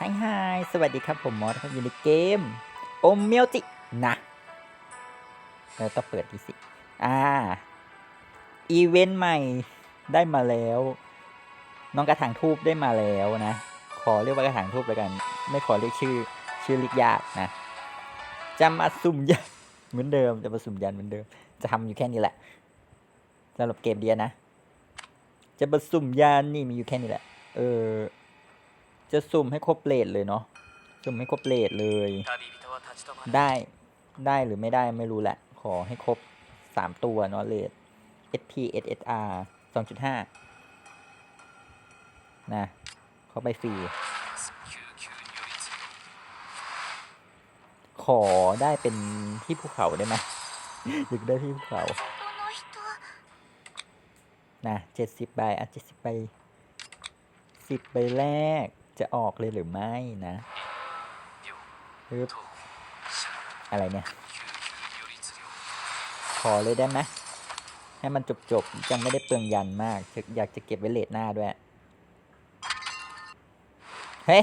ไฮไฮสวัสดีครับผมมอสครับอยู่ในเกมโอมเมียวจิ นะเราต้องเปิดดีสิ อ่า อีเวนต์ใหม่ได้มาแล้ว น้องกระถางทูบได้มาแล้วนะ ขอเรียกว่ากระถางทูบแล้วกัน ไม่ขอเรียกชื่อ ชื่อลิกยากนะ จะมาสุ่มยันเหมือนเดิม จะมาสุ่มยันเหมือนเดิม จะทำอยู่แค่นี้แหละสำหรับเกมเดียนะ จะมาสุ่มยันนี่มีอยู่แค่นี้แหละ เออ จะสุ่มให้ครบเลทเลยเนาะสุ่มให้ครบเลทเลย ได้ได้หรือไม่ได้ไม่รู้แหละ ขอให้ครบ 3 ตัวเนาะเลท SP SSR 2.5 นะ เข้าไปฟรีขอได้เป็นที่ภูเขาได้ไหมอยากได้ที่ภูเขานะเจ็ดสิบใบอะเจ็ดสิบใบสิบใบแรก จะออกเลยหรือไม่นะฮึบอะไรเนี่ย ขอเลยได้ไหมให้มันจบจบยังไม่ได้เปลืองยันมาก อยากจะเก็บไว้เลดหน้าด้วย เฮ้ย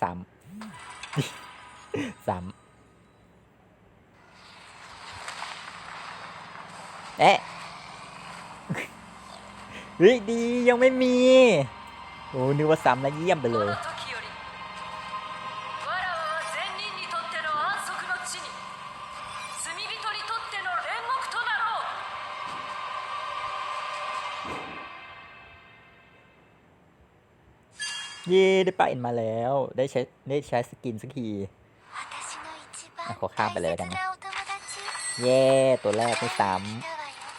สามสามเอ๊ะเฮ้ยดียังไม่มี โอ้นึกว่าซ้ำแล้วเยี่ยมไปเลยยี่ได้ป้าเอ็นมาแล้ว ได้ใช้ได้ใช้สกินสักทีขอข้ามไปเลยได้ไหมเย่ตัวแรกไม่ซ้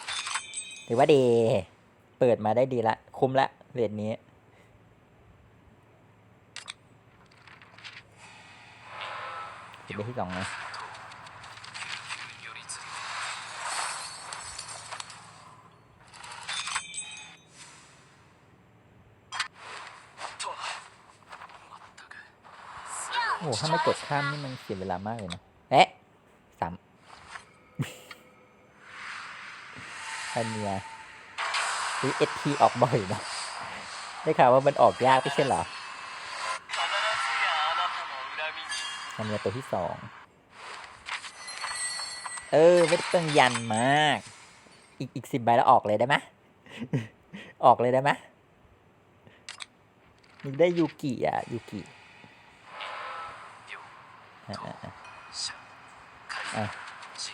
ำถือว่าดี เปิดมาได้ดีละ คุ้มละเหรียญนี้ เดี๋ที่สองนะโอ้ถ้าไม่กดข้ามนี่มันเสียเวลามากเลยนะเอ๊ะสามอันเนียคือเอทีออกบ่อยนะได้ข่าวว่ามันออกยากไม่ใช่เหรอ มันเป็นตัวที่สองเออ ไม่ต้องยันมาก อีกอีกสิบใบแล้วออกเลยได้ไหมออกเลยได้ไหมมีได้ยูกิอะยูกิ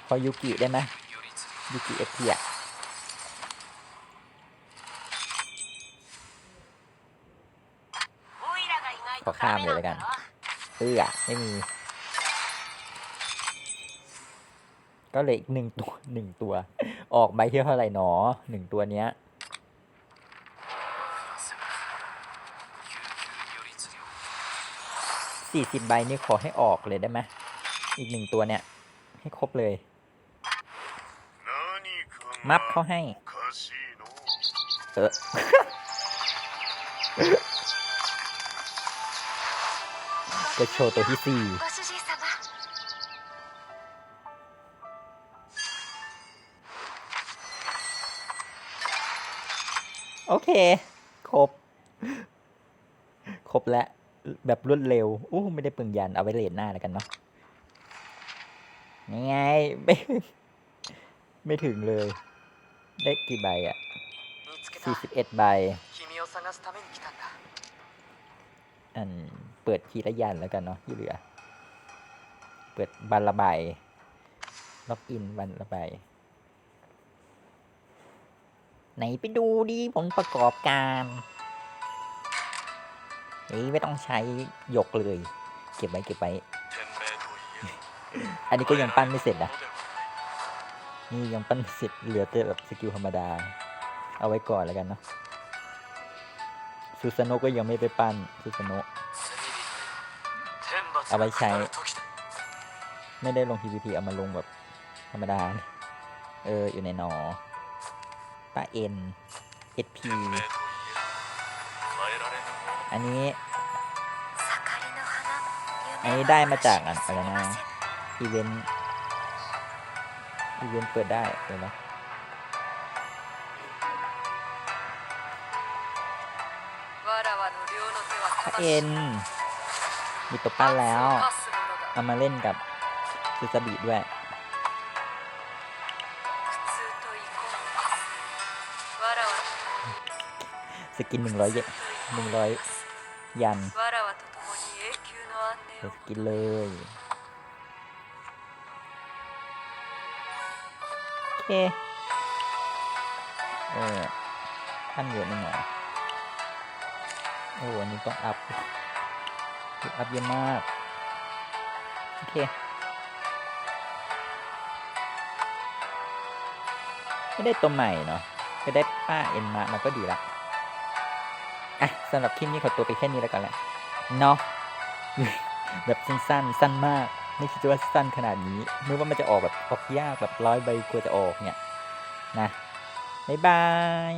พอยูกิได้ไหมยูกิเอเอะขอข้ามเลยแล้วกัน เอื้อไม่มี ก็เลยอีกหนึ่งตัวหนึ่งตัว ออกใบเท่เท่าไหร่หนอหนึ่งตัวเนี้ยสี่สิบใบนี่ขอให้ออกเลยได้ไหมอีกหนึ่งตัวเนี่ย ให้ครบเลย มับเขาให้ เออ เจะโชว์ตัวที่สี่โอเค ครบ ครบแล้ว แบบรวดเร็วอู้ไม่ได้เปลืงยัน เอาไว้เลนหน้าแล้วกันเนาะยังไง ไม่ ไม่ถึงเลย ได้กี่ใบอะ่ะ41ใบ เปิดทีละยันแล้วกันเนาะที่เหลือ เปิดบันระบายล็อกอินบันระบายไหนไปดูดีผลประกอบการนี่ไม่ต้องใช้หยกเลย เก็บไว้เก็บไว้ อันนี้ก็ยังปั้นไม่เสร็จนะนี่ยังปั้นไม่เสร็จเหลือแต่แบบสกิลธรรมดา เอาไว้ก่อนแล้วกันเนาะ ซูซาโนก็ยังไม่ไปปั้นซูซาโนะเอาไว้ใช้ ไม่ได้ลง PVP เอามาลงแบบธรรมดา เออ อยู่ในหนอตาเอ็นเอ็พีอันนี้อันนี้ได้มาจากอะไรนะอีเวนต์อีเวนต์เปิดได้เลยหม เอ็นมีตัวปั้นแล้ว เอามาเล่นกับซูซาบิด้วยสกินหนึ่งร้อยเยหนึ่งร้อยยันสกินเลยโอเคเออท่านเยอะหน่อย โอ้อันนี้ต้องอัพอัพเยอะมาก โอเค ไม่ได้ตัวใหม่เนาะก็ได้ป้าเอ็นมามันก็ดีละอะสำหรับคลิปนี้ขอตัวไปแค่นี้แล้วกันแหละเนาะแบบสั้นๆ สั้นมาก ไม่คิดว่าสั้นขนาดนี้นึกว่ามันจะออกแบบออกยากแบบร้อยใบกลัวจะออกเนี่ย นะ บ๊ายบาย